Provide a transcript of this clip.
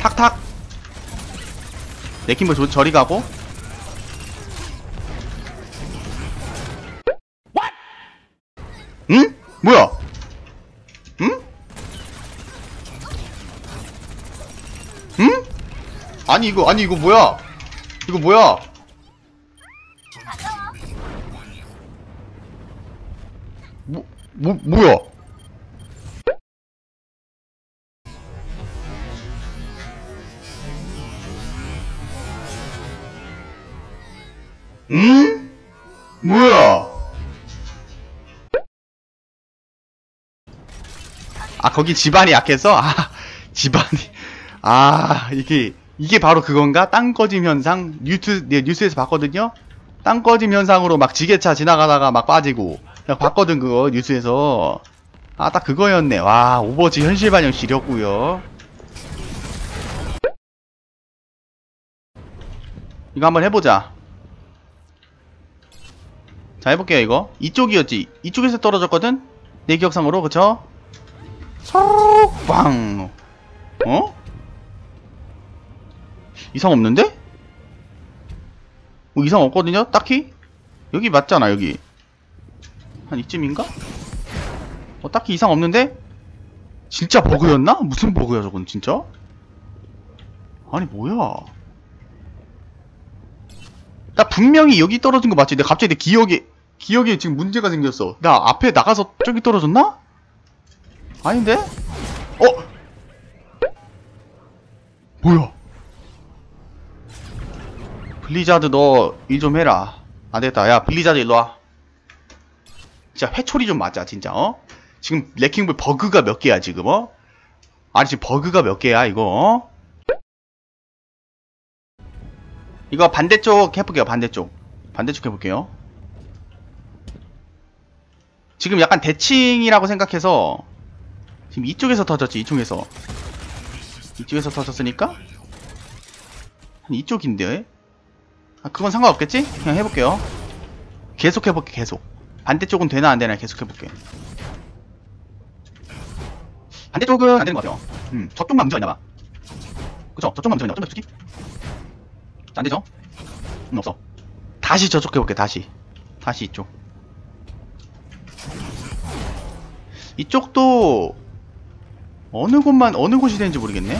탁탁 내킹볼 저- 저리 가고 응? 뭐야? 응? 응? 아니 이거 아니 이거 뭐야? 이거 뭐야? 뭐, 뭐, 뭐야? 응? 뭐야? 아, 거기 집안이 약해서? 아, 집안이. 아, 이게, 이게 바로 그건가? 땅 꺼짐 현상? 뉴스, 네, 뉴스에서 봤거든요? 땅 꺼짐 현상으로 막 지게차 지나가다가 막 빠지고. 그냥 봤거든, 그거, 뉴스에서. 아, 딱 그거였네. 와, 오버워치 현실 반영 지렸고요 이거 한번 해보자. 자, 해볼게요, 이거. 이쪽이었지. 이쪽에서 떨어졌거든? 내 기억상으로, 그쵸? 쏙, 빵. 어? 이상 없는데? 뭐 이상 없거든요? 딱히? 여기 맞잖아, 여기. 한 이쯤인가? 어, 딱히 이상 없는데? 진짜 버그였나? 무슨 버그야, 저건, 진짜? 아니, 뭐야. 나 분명히 여기 떨어진 거 맞지? 근데 갑자기 내 기억에, 기억에 지금 문제가 생겼어. 나 앞에 나가서 저기 떨어졌나? 아닌데? 어? 뭐야? 블리자드 너 일 좀 해라. 안 되겠다. 야, 블리자드 일로 와. 진짜 회초리 좀 맞자, 진짜, 어? 지금 레킹볼 버그가 몇 개야, 지금, 어? 아니, 지금 버그가 몇 개야, 이거, 어? 이거 반대쪽 해볼게요, 반대쪽. 반대쪽 해볼게요. 지금 약간 대칭이라고 생각해서 지금 이쪽에서 터졌지, 이쪽에서. 이쪽에서 터졌으니까? 한 이쪽인데? 아, 그건 상관없겠지? 그냥 해볼게요. 계속 해볼게, 계속. 반대쪽은 되나 안 되나 계속 해볼게. 반대쪽은 안 되는 것 같아요. 음, 저쪽만 문제가 있나봐. 그쵸? 저쪽만 문제가 있나? 솔직히? 안 되죠? 음, 없어. 다시 저쪽 해볼게, 다시. 다시 이쪽. 이쪽도 어느 곳만, 어느 곳이 되는지 모르겠네?